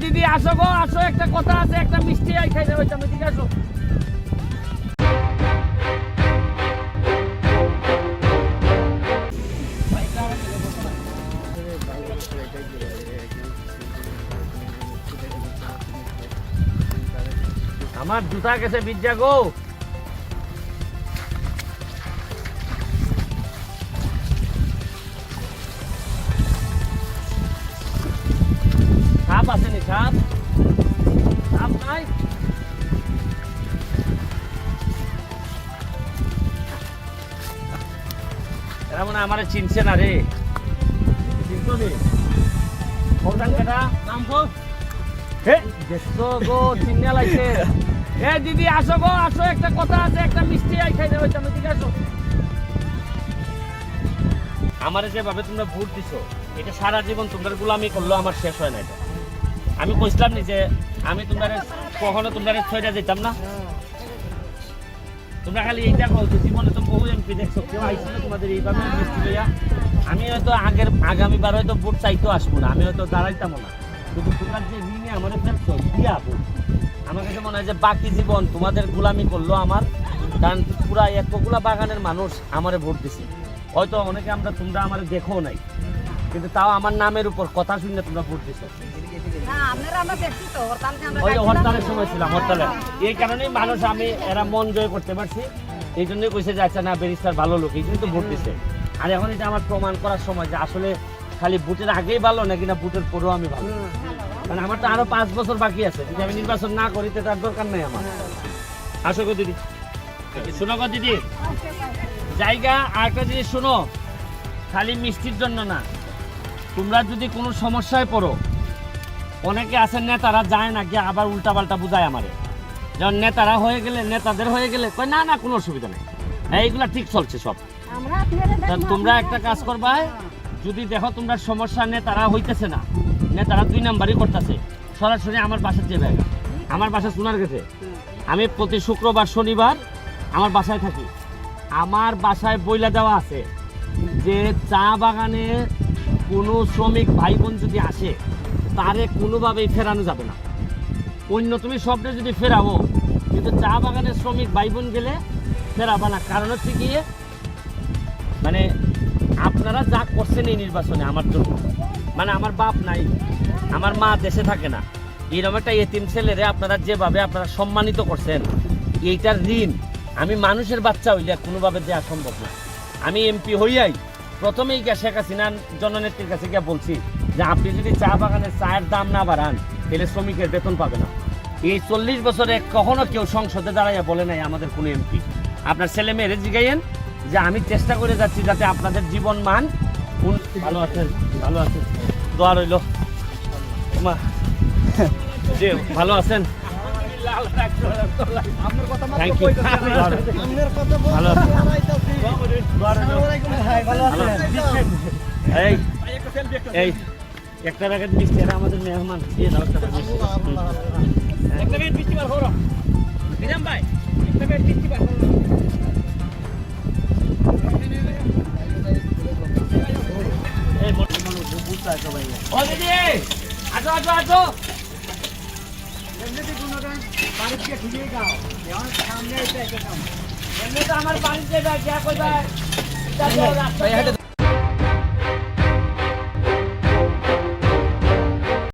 দিদি, আসো গো, আসো, একটা কথা আছে, একটা মিষ্টি আই ঠিক আমার জুতা গেছে, বিদ্যা গো। আসেনি সাপ? সাপ নাই? এরা মনে আমারে চিনছে না রে। চিনতো নি? কোনখান কেটা নাম বল হে! দেখছ গো চিন্না লাগছে। এ দিদি আসো গো আসো একটা কথা আছে একটা মিষ্টি আই খাই দেবে তুমি ঠিক আসো আমারে যেভাবে তোমরা ভোট দিছো এটা সারা জীবন তোমরা গুলামি করল আমার শেষ হয় না এটা। আমি কইছিলাম নি যে আমি তোমরা কখনো তোমরা ছয়টা যেতাম না। তোমরা খালি এইটা বলছো জীবনে তো বহু এমপি দেখছ, কেউ আইছিল তোমাদের এইভাবে আমি হয়তো আগের, আগামীবার হয়তো ভোট চাইতেও আসব না, আমি হয়তো দাঁড়াইতামও না। কিন্তু তোমরা যে ঋণে আমার ফেলছো দিয়া ভোট। আমার কাছে মনে হয় যে বাকি জীবন তোমাদের গোলামি করল আমার, কারণ পুরা একগুলা বাগানের মানুষ আমারে ভোট দিছে। হয়তো অনেকে আমরা তোমরা আমার দেখো নাই। কিন্তু তাও আমার নামের উপর কথা শুনে তোমরা ভোট দিছো। ওই হরতালের সময় ছিলাম হরতালে। এই কারণেই মানুষ আমি এরা মন জয় করতে পারছি। এই জন্যই কইছে যে আচ্ছা না ব্যারিস্টার ভালো লোক এই তো ভোট দিছে। আর এখন এটা আমার প্রমাণ করার সময় যে আসলে খালি ভোটের আগেই ভালো নাকি না ভোটের পরেও আমি ভালো? মানে আমার তো আরও পাঁচ বছর বাকি আছে যদি আমি নির্বাচন না করি তো তার দরকার নাই আমার। আসো গো দিদি। শোনো গো দিদি। জায়গা আর একটা জিনিস শোনো খালি মিষ্টির জন্য না তোমরা যদি কোনো সমস্যায় পড়ো অনেকে আছেন নেতারা যায় না গিয়ে আবার উল্টা পাল্টা বুঝায় আমারে। যেমন নেতারা হয়ে গেলে নেতাদের হয়ে গেলে কয় না না কোনো অসুবিধা নেই। হ্যাঁ এইগুলা ঠিক চলছে সব। তোমরা একটা কাজ। করবা যদি দেখো তোমরা সমস্যা নেতারা হইতেছে না নেতারা দুই নাম্বারই করতেছে। সরাসরি আমার বাসার যে জায়গা আমার বাসা সোনার গেছে আমি প্রতি শুক্রবার শনিবার আমার বাসায় থাকি। আমার বাসায় বইলা দেওয়া আছে যে চা বাগানে কোনো শ্রমিক ভাই বোন যদি আসে, তারে কোনোভাবেই ফেরানো যাবে না। অন্য তুমি স্বপ্নে যদি ফেরাবো, কিন্তু চা বাগানের শ্রমিক ভাই বোন গেলে ফেরাবা না। কারণ হচ্ছে গিয়ে মানে আপনারা যা করছেন এই নির্বাচনে আমার জন্য মানে আমার বাপ নাই, আমার মা দেশে থাকে না, এরকম একটা এতিম ছেলেরে আপনারা যেভাবে আপনারা সম্মানিত করছেন, এইটার ঋণ আমি মানুষের বাচ্চা হইলে কোনোভাবে দেওয়া সম্ভব না। আমি এমপি হইয়াই প্রথমেই গিয়া শেখ হাসিনার জননেত্রীর কাছে গিয়া বলছি যে আপনি যদি চা বাগানের চায়ের দাম না বাড়ান তাহলে শ্রমিকের বেতন পাবে না। এই চল্লিশ বছরে কখনো কেউ সংসদে দাঁড়াইয়া বলে নাই আমাদের কোনো এমপি। আপনার ছেলে মেয়েরে জিগাইয়েন যে আমি চেষ্টা করে যাচ্ছি যাতে আপনাদের জীবন মান ভালো আছেন ভালো আছেন দোয়া রইল। মা জি ভালো আছেন? ভালো আছেন। এই এই একটা প্যাকেট মিষ্টি এটা আমাদের মেহমান দিয়ে দাও একটা মিষ্টি। একটা প্যাকেট মিষ্টি বার করো নিজাম ভাই একটা প্যাকেট মিষ্টি বার করো এই মানুষ বুঝতে আসো ভাই ও দিদি আসো আসো আসো এমনি তো আমার বাড়িতে যা কোথায়